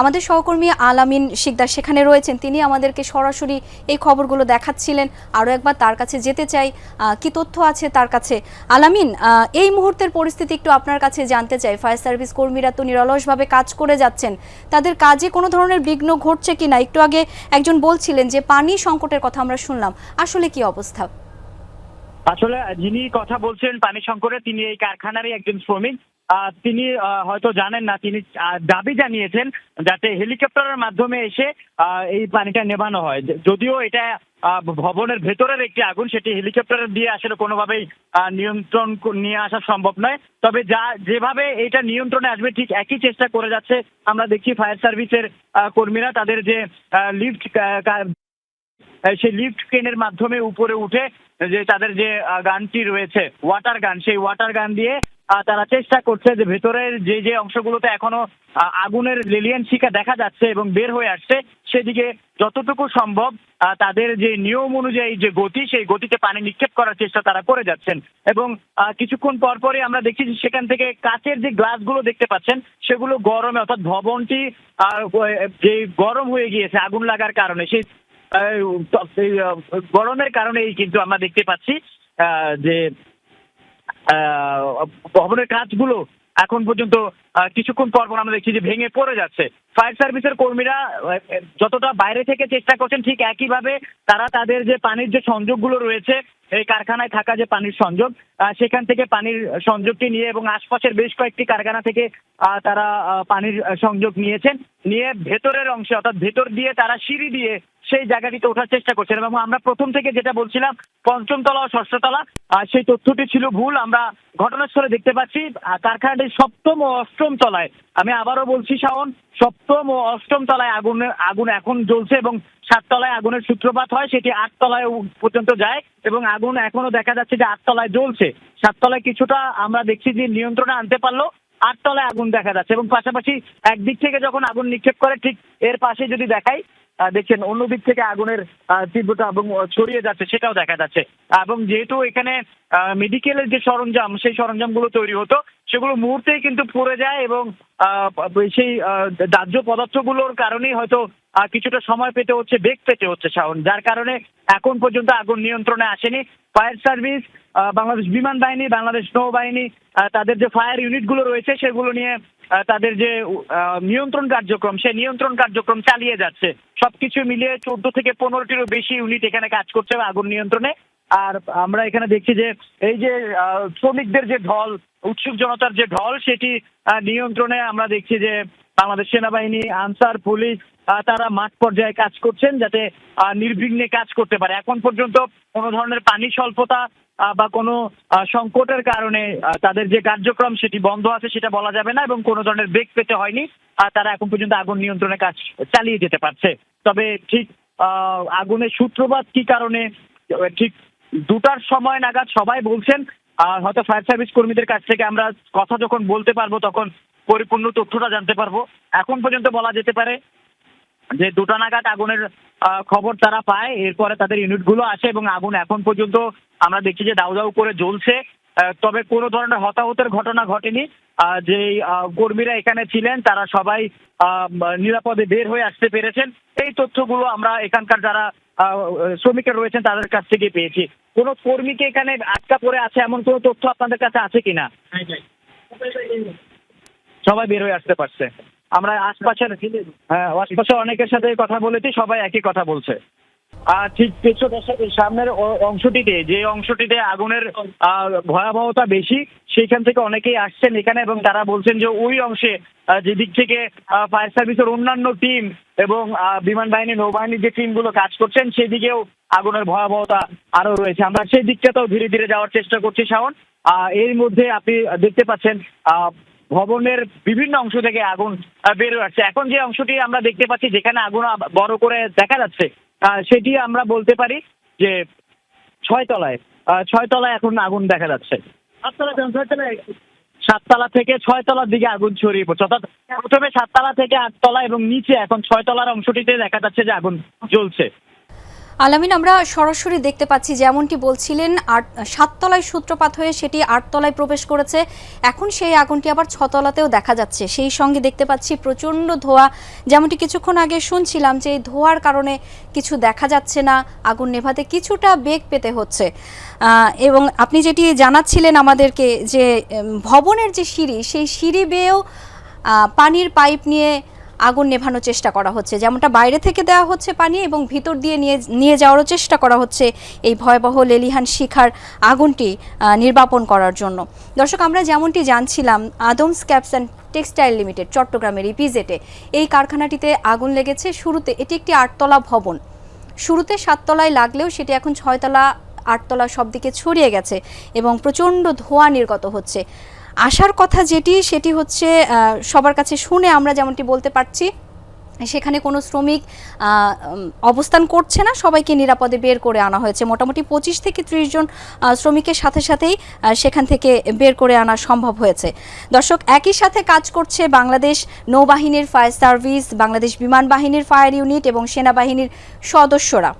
আমাদের সহকর্মী আলামিন শিকদার সেখানে রয়েছেন। তিনি আমাদেরকে সরাসরি এই খবরগুলো দেখাচ্ছিলেন। আরও একবার তার কাছে যেতে চাই। কি তথ্য আছে তার কাছে? আলামিন এই মুহূর্তের পরিস্থিতি একটু আপনার কাছে জানতে চাই। ফায়ার সার্ভিস কর্মীরা তো নিরলসভাবে কাজ করে যাচ্ছেন। তাদের কাজে কোনো ধরনের বিঘ্ন ঘটছে কিনা একটু আগে একজন বলছিলেন যে, পানি সংকটের কথা আমরা শুনলাম। আসলে কি অবস্থা? আসলে যিনি কথা বলছেন পানি সংকটে, তিনি এই কারখানারই একজন শ্রমিক। তিনি হয়তো জানেন না, তিনি দাবি জানিয়েছেন যাতে হেলিকপ্টারের মাধ্যমে এসে এই পানিটা নেভানো হয়। যদিও এটা ভবনের ভেতরের একটি আগুন, সেটি হেলিকপ্টার দিয়ে আসলে কোনোভাবেই নিয়ন্ত্রণ নিয়ে আসা সম্ভব নয়। তবে যা, যেভাবে এটা নিয়ন্ত্রণে আসবে, ঠিক একই চেষ্টা করে যাচ্ছে আমরা দেখছি ফায়ার সার্ভিসের কর্মীরা। তাদের যে লিফট সেই লিফট ক্রেনের মাধ্যমে উপরে উঠে যে তাদের যে গানটি রয়েছে, ওয়াটার গান, সেই ওয়াটার গান দিয়ে তারা চেষ্টা করছে যে ভেতরের যে যে অংশগুলোতে এখনও আগুনের লেলিয়ান শিকা দেখা যাচ্ছে এবং বের হয়ে আসছে, সেদিকে যতটুকু সম্ভব তাদের যে নিয়ম অনুযায়ী যে গতি, সেই গতিতে পানি নিক্ষেপ করার চেষ্টা তারা করে যাচ্ছেন। এবং কিছুক্ষণ পর পরই আমরা দেখছি যে সেখান থেকে কাচের যে গ্লাসগুলো দেখতে পাচ্ছেন, সেগুলো গরমে, অর্থাৎ ভবনটি যে গরম হয়ে গিয়েছে, আগুন লাগার কারণে, সেই গরমের কারণেই কিন্তু আমরা দেখতে পাচ্ছি যে ভবনের কাজগুলো এখন পর্যন্ত কিছুক্ষণ পর পর আমরা দেখছি যে ভেঙে পড়ে যাচ্ছে। ফায়ার সার্ভিসের কর্মীরা যতটা বাইরে থেকে চেষ্টা করছেন, ঠিক একইভাবে তারা তাদের যে পানির যে সংযোগগুলো রয়েছে, এই কারখানায় থাকা যে পানির সংযোগ সেখান থেকে পানির সংযোগটি নিয়ে এবং আশপাশের বেশ কয়েকটি কারখানা থেকে তারা পানির সংযোগ নিয়েছেন। নিয়ে ভেতরের অংশে, অর্থাৎ ভেতর দিয়ে তারা সিঁড়ি দিয়ে সেই জায়গাটিতে ওঠার চেষ্টা করছেন এবং আমরা প্রথম থেকে যেটা বলছিলাম পঞ্চম তলা ও ষষ্ঠ তলা সেই তথ্যটি ছিল ভুল। আমরা ঘটনাস্থলে দেখতে পাচ্ছি আহ, কারখানাটির সপ্তম ও অষ্টম তলায়। আমি আবারও বলছি শাওন সপ্তম ও অষ্টম তলায় আগুনের আগুন এখন জ্বলছে এবং সাত তলায় আগুনের সূত্রপাত হয়। সেটি আট তলায় পর্যন্ত যায় এবং আগুন এখনও দেখা যাচ্ছে যে আট তলায় জ্বলছে। সাত তলায় কিছুটা আমরা দেখছি যে নিয়ন্ত্রণে আনতে পারল। আট তলায় আগুন দেখা যাচ্ছে এবং পাশাপাশি একদিক থেকে যখন আগুন নিক্ষেপ করে, ঠিক এর পাশে যদি দেখাই দেখছেন অন্যদিক থেকে আগুনের তীব্রতা এবং ছড়িয়ে যাচ্ছে সেটাও দেখা যাচ্ছে। এবং যেহেতু এখানে মেডিকেলের যে সরঞ্জাম, সেই সরঞ্জামগুলো তৈরি হতো সেগুলো মুহূর্তেই কিন্তু পড়ে যায় এবং সেই দাহ্য পদার্থগুলোর কারণেই হয়তো কিছুটা সময় পেতে হচ্ছে, বেগ পেতে হচ্ছে শাওন, যার কারণে এখন পর্যন্ত আগুন নিয়ন্ত্রণে আসেনি। ফায়ার সার্ভিস বাংলাদেশ বিমান বাহিনী, বাংলাদেশ নৌবাহিনী তাদের যে ফায়ার ইউনিটগুলো রয়েছে সেগুলো নিয়ে তাদের যে নিয়ন্ত্রণ কার্যক্রম, সেই নিয়ন্ত্রণ কার্যক্রম চালিয়ে যাচ্ছে। সবকিছু মিলিয়ে চোদ্দ থেকে পনেরোটিরও বেশি ইউনিট এখানে কাজ করছে আগুন নিয়ন্ত্রণে। আর আমরা এখানে দেখছি যে, এই যে শ্রমিকদের যে ঢল উৎসুক জনতার যে ঢল, সেটি নিয়ন্ত্রণে আমরা দেখছি যে বাংলাদেশ সেনাবাহিনী, আনসার, পুলিশ তারা মাঠ পর্যায়ে কাজ করছেন যাতে নির্বিঘ্নে কাজ করতে পারে। এখন পর্যন্ত কোনো ধরনের পানি স্বল্পতা বা কোনো সংকটের কারণে তাদের যে কার্যক্রম সেটি বন্ধ আছে সেটা বলা যাবে না এবং কোনো ধরনের বেগ পেতে হয়নি আর তারা এখন পর্যন্ত আগুন নিয়ন্ত্রণে কাজ চালিয়ে যেতে পারছে। তবে ঠিক আগুনের সূত্রপাত কি কারণে, ঠিক দুটার সময় নাগাদ সবাই বলছেন আর হয়তো ফায়ার সার্ভিস কর্মীদের কাছ থেকে আমরা কথা যখন বলতে পারব, তখন পরিপূর্ণ তথ্যটা জানতে পারব। এখন পর্যন্ত বলা যেতে পারে যে দুটা নাগাদ আগুনের খবর তারা পায়, এরপরে তাদের ইউনিটগুলো আসে এবং আগুন এখন পর্যন্ত আমরা দেখছি যে দাউ দাউ করে জ্বলছে। তবে কোনো ধরনের হতাহতের ঘটনা ঘটেনি। যে কর্মীরা এখানে ছিলেন, তারা সবাই নিরাপদে বের হয়ে আসতে পেরেছেন। এই তথ্যগুলো আমরা এখানকার যারা শ্রমিকরা রয়েছেন, তাদের কাছ থেকে পেয়েছি। কোনো কর্মীকে এখানে আটকা পড়ে আছে? এমন কোনো তথ্য আপনাদের কাছে আছে কিনা? সবাই বের হয়ে আসতে পারছে। আমরা আশপাশের হ্যাঁ আশপাশে অনেকের সাথে কথা বলেছি, সবাই একই কথা বলছে। ঠিক পেছনের সামনের অংশটিতে, যে অংশটিতে আগুনের ভয়াবহতা বেশি, সেইখান থেকে অনেকেই আসছেন এখানে এবং তারা বলছেন যে ওই অংশে যেদিক থেকে ফায়ার সার্ভিসের অন্যান্য টিম এবং বিমান বাহিনী নৌবাহিনীর যে টিমগুলো কাজ করছেন, সেদিকেও আগুনের ভয়াবহতা আরও রয়েছে। আমরা সেই দিকটাতেও ধীরে ধীরে যাওয়ার চেষ্টা করছি, শাওন। এর মধ্যে আপনি দেখতে পাচ্ছেন ভবনের বিভিন্ন অংশ থেকে আগুন বের আসছে। এখন যে অংশটি আমরা দেখতে পাচ্ছি, যেখানে আগুন বড় করে দেখা যাচ্ছে সেটি আমরা বলতে পারি যে ছয়তলায় আহ, ছয়তলায় এখন আগুন দেখা যাচ্ছে। সাততলা থেকে ছয়তলার দিকে আগুন ছড়িয়ে পড়ছে। অর্থাৎ প্রথমে সাততলা থেকে আটতলা এবং নিচে এখন ছয়তলার অংশটিতে দেখা যাচ্ছে যে আগুন জ্বলছে। আলামিন, আমরা সরাসরি দেখতে পাচ্ছি যেমনটি বলছিলেন, আট, সাততলায় সূত্রপাত হয়ে সেটি আটতলায় প্রবেশ করেছে। এখন সেই আগুনটি আবার ছতলাতেও দেখা যাচ্ছে। সেই সঙ্গে দেখতে পাচ্ছি প্রচণ্ড ধোঁয়া। যেমনটি কিছুক্ষণ আগে শুনছিলাম যে এই ধোঁয়ার কারণে কিছু দেখা যাচ্ছে না, আগুন নেভাতে কিছুটা বেগ পেতে হচ্ছে। এবং আপনি যেটি জানাচ্ছিলেন আমাদেরকে যে ভবনের যে সিঁড়ি, সেই সিঁড়ি বেয়েও পানির পাইপ নিয়ে আগুন নেভানোর চেষ্টা করা হচ্ছে। যেমনটা বাইরে থেকে দেওয়া হচ্ছে পানি এবং ভিতর দিয়ে নিয়ে নিয়ে যাওয়ারও চেষ্টা করা হচ্ছে এই ভয়াবহ লেলিহান শিখার আগুনটি নির্বাপন করার জন্য। দর্শক, আমরা যেমনটি জানছিলাম, Adams caps and textile limited, চট্টগ্রামের ইপিজেটে এই কারখানাটিতে আগুন লেগেছে। শুরুতে এটি একটি আটতলা ভবন। শুরুতে সাততলায় লাগলেও সেটি এখন ছয়তলা, আটতলা সব দিকে ছড়িয়ে গেছে এবং প্রচণ্ড ধোঁয়া নির্গত হচ্ছে। আসার কথা যেটি, সেটি হচ্ছে সবার কাছে শুনে আমরা যেমনটি বলতে পারছি, সেখানে কোনো শ্রমিক অবস্থান করছে না, সবাইকে নিরাপদে বের করে আনা হয়েছে। মোটামুটি পঁচিশ থেকে ত্রিশ জন শ্রমিকের সাথে সাথেই সেখান থেকে বের করে আনা সম্ভব হয়েছে। দর্শক, একই সাথে কাজ করছে বাংলাদেশ নৌবাহিনীর ফায়ার সার্ভিস, বাংলাদেশ বিমান বাহিনীর ফায়ার ইউনিট এবং সেনাবাহিনীর সদস্যরা।